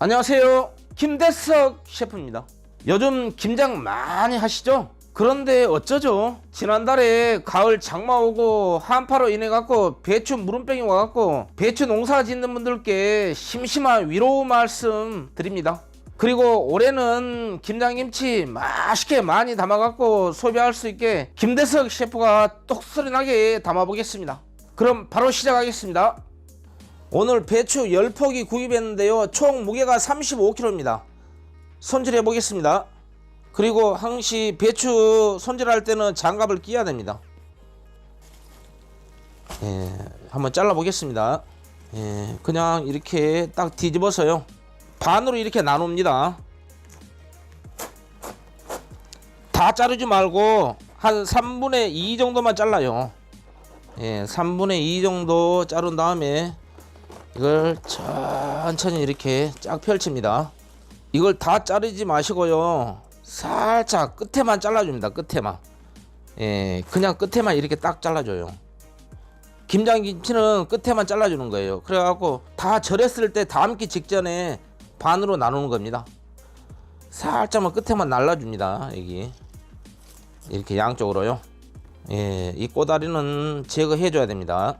안녕하세요. 김대석 셰프입니다. 요즘 김장 많이 하시죠? 그런데 어쩌죠? 지난달에 가을 장마 오고 한파로 인해 갖고 배추 무름병이 와 갖고 배추 농사 짓는 분들께 심심한 위로 말씀 드립니다. 그리고 올해는 김장김치 맛있게 많이 담아 갖고 소비할 수 있게 김대석 셰프가 똑소리 나게 담아 보겠습니다. 그럼 바로 시작하겠습니다. 오늘 배추 10포기 구입했는데요. 총 무게가 35kg입니다. 손질해 보겠습니다. 그리고 항시 배추 손질할 때는 장갑을 끼야 됩니다. 예, 한번 잘라 보겠습니다. 예, 그냥 이렇게 딱 뒤집어서요. 반으로 이렇게 나눕니다. 다 자르지 말고 한 3분의 2 정도만 잘라요. 예, 3분의 2 정도 자른 다음에 이걸 천천히 이렇게 쫙 펼칩니다. 이걸 다 자르지 마시고요. 살짝 끝에만 잘라줍니다. 끝에만. 예, 그냥 끝에만 이렇게 딱 잘라줘요. 김장김치는 끝에만 잘라주는 거예요. 그래갖고 다 절였을 때 담기 직전에 반으로 나누는 겁니다. 살짝만 끝에만 날라줍니다. 여기 이렇게 양쪽으로요. 예, 이 꼬다리는 제거해줘야 됩니다.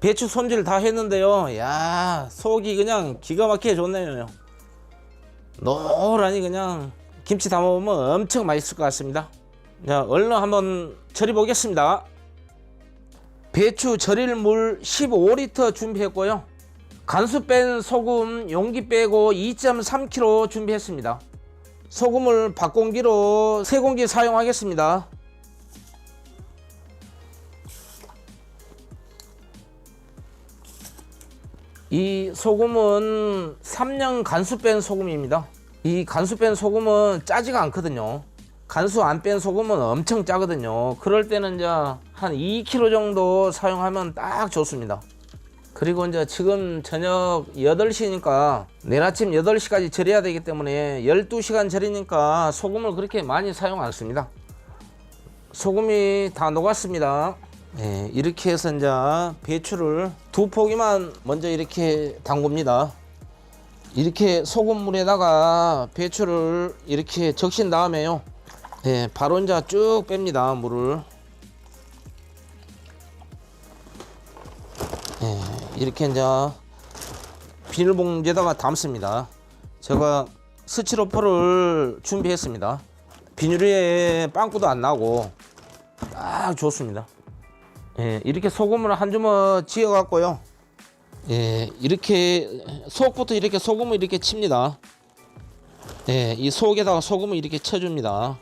배추 손질 다 했는데요. 야 속이 그냥 기가 막히게 좋네요. 노란이 그냥 김치 담아 보면 엄청 맛있을 것 같습니다. 자 얼른 한번 절여 보겠습니다. 배추 절일 물 15리터 준비했고요. 간수 뺀 소금 용기 빼고 2.3kg 준비했습니다. 소금을 밥공기로 세 공기 사용하겠습니다. 이 소금은 3년 간수 뺀 소금입니다. 이 간수 뺀 소금은 짜지가 않거든요. 간수 안 뺀 소금은 엄청 짜거든요. 그럴 때는 이제 한 2kg 정도 사용하면 딱 좋습니다. 그리고 이제 지금 저녁 8시니까 내일 아침 8시까지 절여야 되기 때문에 12시간 절이니까 소금을 그렇게 많이 사용 안 씁니다. 소금이 다 녹았습니다. 네, 이렇게 해서 이제 배추를 두 포기만 먼저 이렇게 담굽니다. 이렇게 소금물에다가 배추를 이렇게 적신 다음에요. 네, 바로 이제 쭉 뺍니다. 물을. 네, 이렇게 이제 비닐봉지에다가 담습니다. 제가 스티로포를 준비했습니다. 비닐에 빵꾸도 안 나고 딱 좋습니다. 예, 이렇게 소금을 한 주먹 지어 갖고요. 예, 이렇게 속부터 이렇게 소금을 이렇게 칩니다. 예, 이 속에다가 소금을 이렇게 쳐줍니다.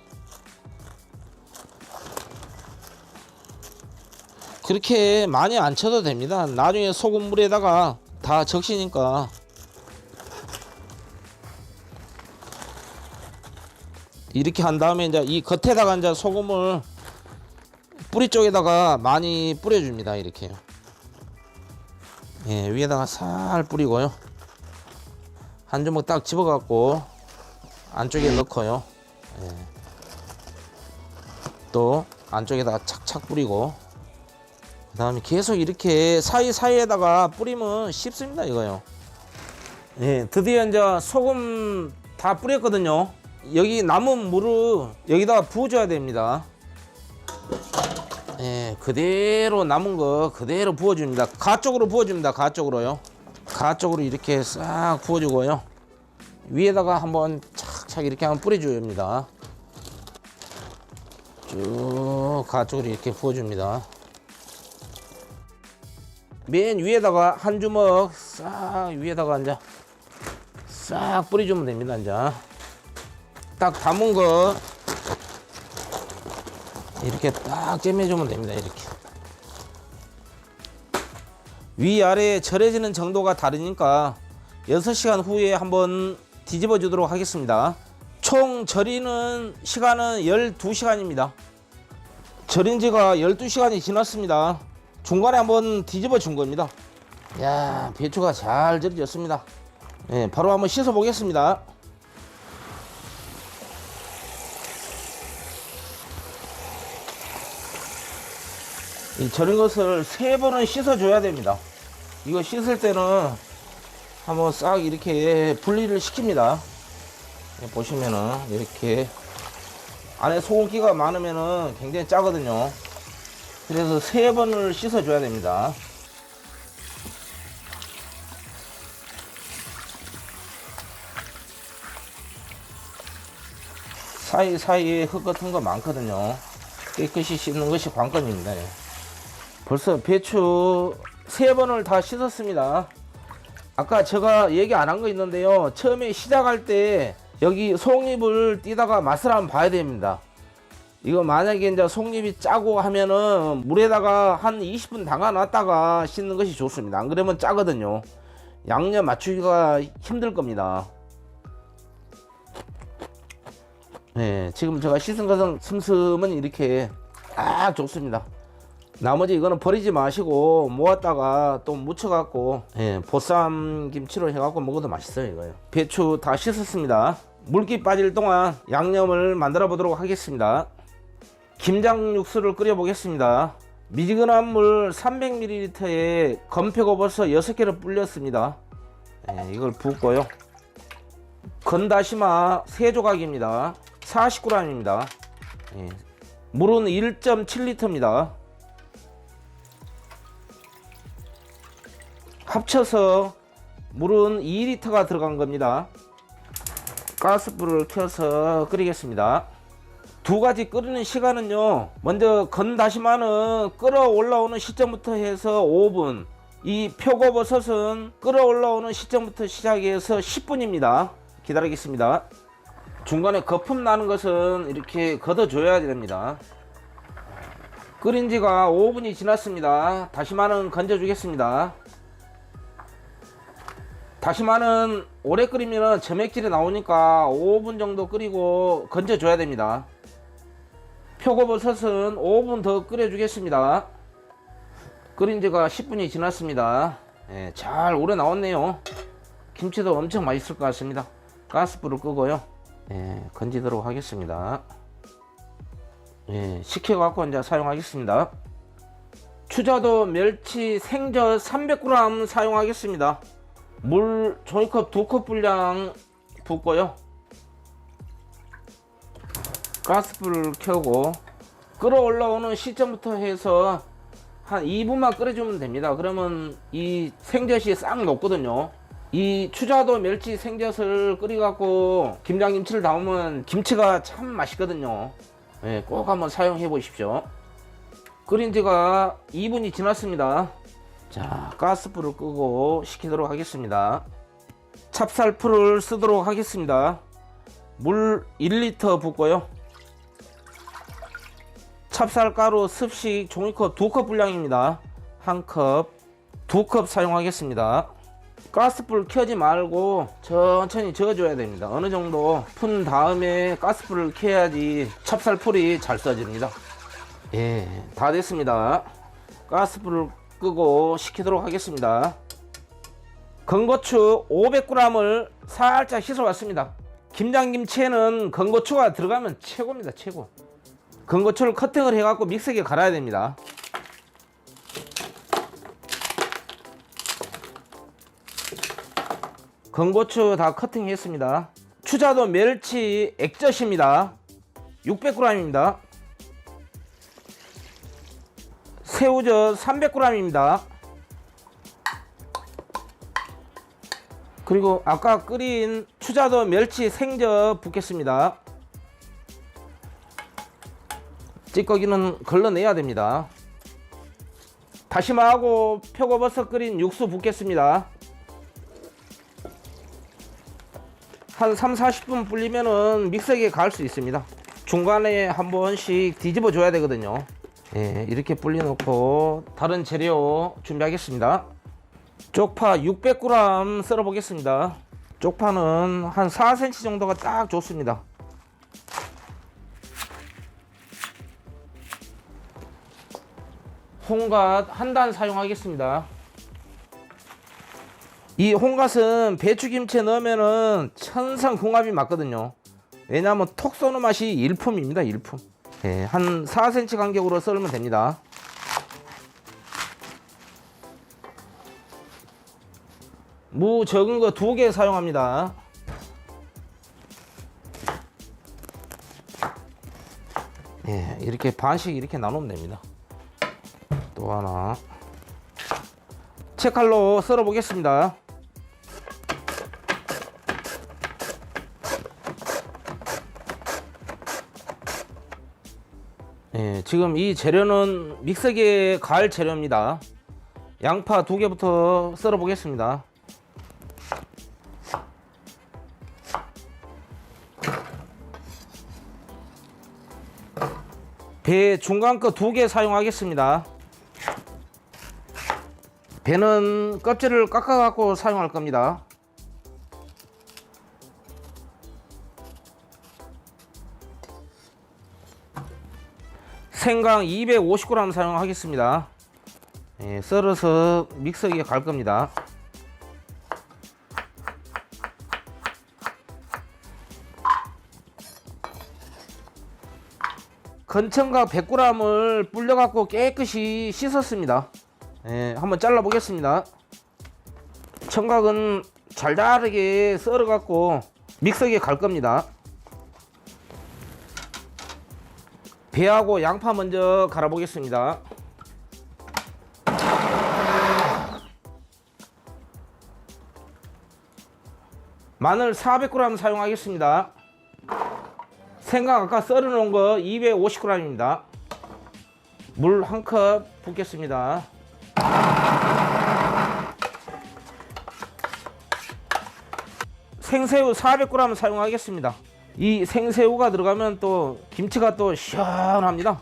그렇게 많이 안 쳐도 됩니다. 나중에 소금물에다가 다 적시니까 이렇게 한 다음에 이제 이 겉에다가 이제 소금을 뿌리 쪽에다가 많이 뿌려줍니다. 이렇게. 예, 위에다가 살 뿌리고요. 한 주먹 딱 집어갖고 안쪽에 넣고요. 예. 또 안쪽에다가 착착 뿌리고 그 다음에 계속 이렇게 사이사이에다가 뿌리면 쉽습니다. 이거요. 예, 드디어 이제 소금 다 뿌렸거든요. 여기 남은 물을 여기다가 부어줘야 됩니다. 예, 그대로 남은 거 그대로 부어줍니다. 가 쪽으로 부어줍니다. 가 쪽으로요. 가 쪽으로 이렇게 싹 부어주고요. 위에다가 한번 착착 이렇게 한번 뿌려줍니다. 쭉 가 쪽으로 이렇게 부어줍니다. 맨 위에다가 한 주먹 싹 위에다가 이제 싹 뿌려주면 됩니다. 이제 딱 담은 거 이렇게 딱 잼해주면 됩니다. 이렇게 위아래 절해지는 정도가 다르니까 6시간 후에 한번 뒤집어 주도록 하겠습니다. 총 절이는 시간은 12시간입니다. 절인 지가 12시간이 지났습니다. 중간에 한번 뒤집어 준 겁니다. 야 배추가 잘 절여졌습니다. 예, 바로 한번 씻어 보겠습니다. 이 절인 것을 세 번은 씻어줘야 됩니다. 이거 씻을 때는 한번 싹 이렇게 분리를 시킵니다. 예, 보시면은 이렇게 안에 소금기가 많으면은 굉장히 짜거든요. 그래서 세 번을 씻어줘야 됩니다. 사이사이에 흙 같은 거 많거든요. 깨끗이 씻는 것이 관건입니다. 예. 벌써 배추 세 번을 다 씻었습니다. 아까 제가 얘기 안 한 거 있는데요. 처음에 시작할 때 여기 속잎을 띄다가 맛을 한번 봐야 됩니다. 이거 만약에 이제 속잎이 짜고 하면은 물에다가 한 20분 담가 놨다가 씻는 것이 좋습니다. 안 그러면 짜거든요. 양념 맞추기가 힘들 겁니다. 네, 지금 제가 씻은 것은 슴슴은 이렇게 딱 좋습니다. 나머지 이거는 버리지 마시고 모았다가 또 묻혀갖고 예, 보쌈 김치로 해갖고 먹어도 맛있어요 이거요. 배추 다 씻었습니다. 물기 빠질 동안 양념을 만들어 보도록 하겠습니다. 김장 육수를 끓여 보겠습니다. 미지근한 물 300ml에 건표고버섯 6개를 불렸습니다. 예, 이걸 붓고요. 건다시마 3조각입니다. 40g입니다. 예, 물은 1.7리터입니다. 합쳐서 물은 2리터가 들어간 겁니다. 가스불을 켜서 끓이겠습니다. 두 가지 끓이는 시간은요. 먼저 건 다시마는 끓어 올라오는 시점부터 해서 5분. 이 표고버섯은 끓어 올라오는 시점부터 시작해서 10분입니다. 기다리겠습니다. 중간에 거품 나는 것은 이렇게 걷어줘야 됩니다. 끓인 지가 5분이 지났습니다. 다시마는 건져주겠습니다. 다시마는 오래 끓이면 점액질이 나오니까 5분 정도 끓이고 건져줘야 됩니다. 표고버섯은 5분 더 끓여주겠습니다. 끓인 지가 10분이 지났습니다. 예, 잘 오래 나왔네요. 김치도 엄청 맛있을 것 같습니다. 가스불을 끄고요. 예, 건지도록 하겠습니다. 예, 식혀갖고 이제 사용하겠습니다. 추자도 멸치 생젓 300g 사용하겠습니다. 물 종이컵 두 컵 분량 붓고요. 가스불을 켜고 끓어 올라오는 시점부터 해서 한 2분만 끓여주면 됩니다. 그러면 이 생젓이 싹 녹거든요. 이 추자도 멸치 생젓을 끓여갖고 김장김치를 담으면 김치가 참 맛있거든요. 예, 꼭 한번 사용해 보십시오. 끓인 지가 2분이 지났습니다. 자, 가스불을 끄고 식히도록 하겠습니다. 찹쌀풀을 쓰도록 하겠습니다. 물 1리터 붓고요. 찹쌀가루 습식 종이컵 2컵 분량입니다. 한 컵, 두 컵 사용하겠습니다. 가스불 켜지 말고 천천히 저어줘야 됩니다. 어느 정도 푼 다음에 가스불을 켜야지 찹쌀풀이 잘 써집니다. 예, 다 됐습니다. 가스불을 끄고 식히도록 하겠습니다. 건고추 500g을 살짝 씻어 왔습니다. 김장김치에는 건고추가 들어가면 최고입니다. 최고. 건고추를 커팅을 해갖고 믹서기에 갈아야 됩니다. 건고추 다 커팅했습니다. 추자도 멸치 액젓입니다. 600g입니다. 새우젓 300g입니다. 그리고 아까 끓인 추자도 멸치 생젓 붓겠습니다. 찌꺼기는 걸러내야 됩니다. 다시마하고 표고버섯 끓인 육수 붓겠습니다. 한 3, 40분 불리면은 믹서기에 갈 수 있습니다. 중간에 한 번씩 뒤집어 줘야 되거든요. 예, 이렇게 불려놓고 다른 재료 준비하겠습니다. 쪽파 600g 썰어 보겠습니다. 쪽파는 한 4cm 정도가 딱 좋습니다. 홍갓 한 단 사용하겠습니다. 이 홍갓은 배추김치에 넣으면은 천상궁합이 맞거든요. 왜냐하면 톡 쏘는 맛이 일품입니다. 일품. 예, 한 4cm 간격으로 썰면 됩니다. 무 적은 거 두 개 사용합니다. 예, 이렇게 반씩 이렇게 나누면 됩니다. 또 하나. 채칼로 썰어 보겠습니다. 예, 지금 이 재료는 믹서기에 갈 재료입니다. 양파 두 개부터 썰어 보겠습니다. 배 중간 거 두 개 사용하겠습니다. 배는 껍질을 깎아 갖고 사용할 겁니다. 생강 250g 사용하겠습니다. 예, 썰어서 믹서기에 갈 겁니다. 건청각 100g을 불려갖고 깨끗이 씻었습니다. 예, 한번 잘라 보겠습니다. 청각은 잘 다르게 썰어갖고 믹서기에 갈 겁니다. 배하고 양파 먼저 갈아 보겠습니다. 마늘 400g 사용하겠습니다. 생강 아까 썰어 놓은 거 250g입니다. 물 한 컵 붓겠습니다. 생새우 400g 사용하겠습니다. 이 생새우가 들어가면 또 김치가 또 시원합니다.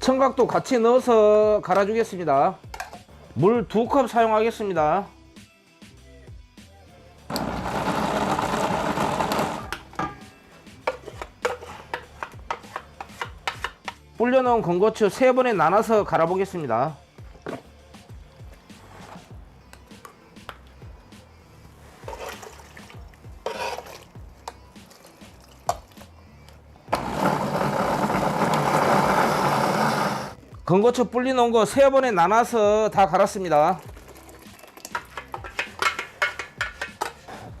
청각도 같이 넣어서 갈아주겠습니다. 물 두 컵 사용하겠습니다. 불려놓은 건고추 세 번에 나눠서 갈아보겠습니다. 건고추 불려놓은 거 세 번에 나눠서 다 갈았습니다.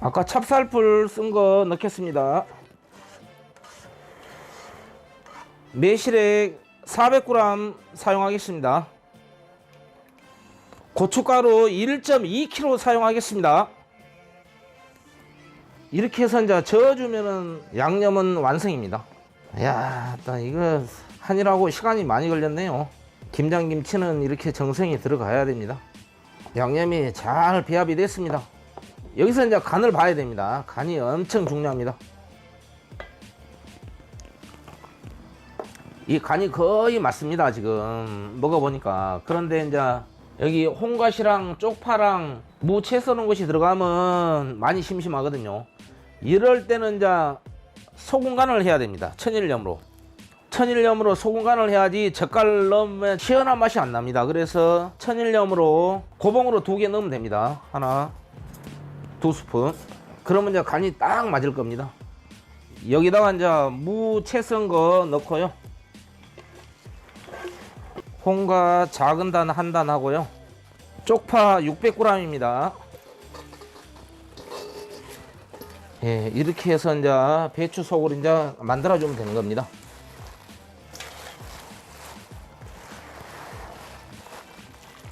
아까 찹쌀풀 쓴 거 넣겠습니다. 매실액 400g 사용하겠습니다. 고춧가루 1.2kg 사용하겠습니다. 이렇게 해서 이제 저어주면은 양념은 완성입니다. 야, 나 이거 한일하고 시간이 많이 걸렸네요. 김장김치는 이렇게 정성이 들어가야 됩니다. 양념이 잘 배합이 됐습니다. 여기서 이제 간을 봐야 됩니다. 간이 엄청 중요합니다. 이 간이 거의 맞습니다 지금 먹어보니까 그런데 이제 여기 홍갓이랑 쪽파랑 무채 써놓은 것이 들어가면 많이 심심하거든요 이럴 때는 이제 소금 간을 해야 됩니다 천일염으로 천일염으로 소금 간을 해야지 젓갈 넣으면 시원한 맛이 안 납니다 그래서 천일염으로 고봉으로 두 개 넣으면 됩니다 하나 두 스푼 그러면 이제 간이 딱 맞을 겁니다 여기다가 이제 무채 썬 거 넣고요 홍과 작은 단 한 단 하고요. 쪽파 600g입니다. 예, 이렇게 해서 이제 배추 속을 이제 만들어 주면 되는 겁니다.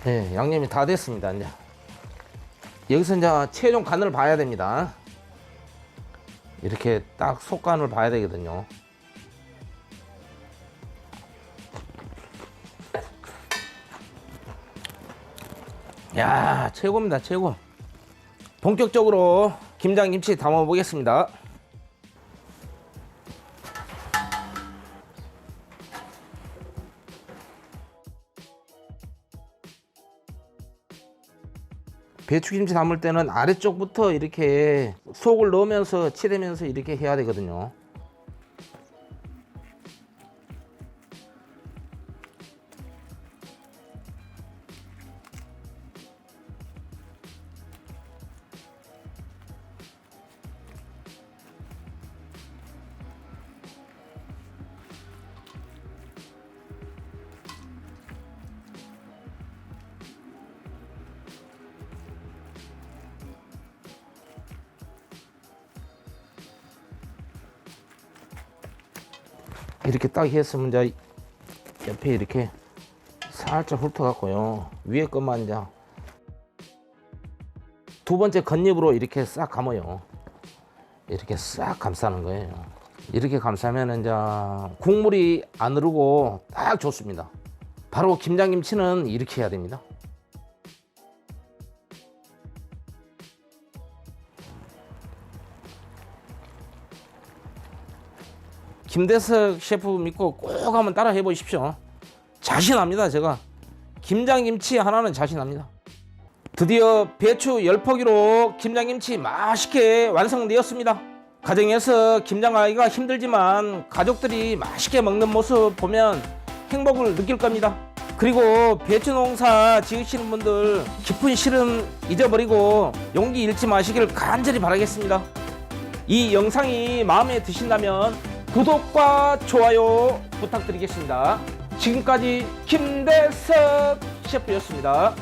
예, 양념이 다 됐습니다. 이제 여기서 이제 최종 간을 봐야 됩니다. 이렇게 딱 속간을 봐야 되거든요. 야 최고입니다 최고 본격적으로 김장김치 담아 보겠습니다 배추김치 담을 때는 아래쪽부터 이렇게 속을 넣으면서 치대면서 이렇게 해야 되거든요 이렇게 딱 했으면 이제 옆에 이렇게 살짝 훑어갖고요. 위에 것만 이제 두 번째 겉잎으로 이렇게 싹 감아요. 이렇게 싹 감싸는 거예요. 이렇게 감싸면 이제 국물이 안 흐르고 딱 좋습니다. 바로 김장김치는 이렇게 해야 됩니다. 김대석 셰프 믿고 꼭 한번 따라 해보십시오. 자신합니다, 제가. 김장김치 하나는 자신합니다. 드디어 배추 10포기로 김장김치 맛있게 완성되었습니다. 가정에서 김장하기가 힘들지만 가족들이 맛있게 먹는 모습 보면 행복을 느낄 겁니다. 그리고 배추 농사 지으시는 분들 깊은 시름 잊어버리고 용기 잃지 마시길 간절히 바라겠습니다. 이 영상이 마음에 드신다면 구독과 좋아요 부탁드리겠습니다. 지금까지 김대석 셰프였습니다.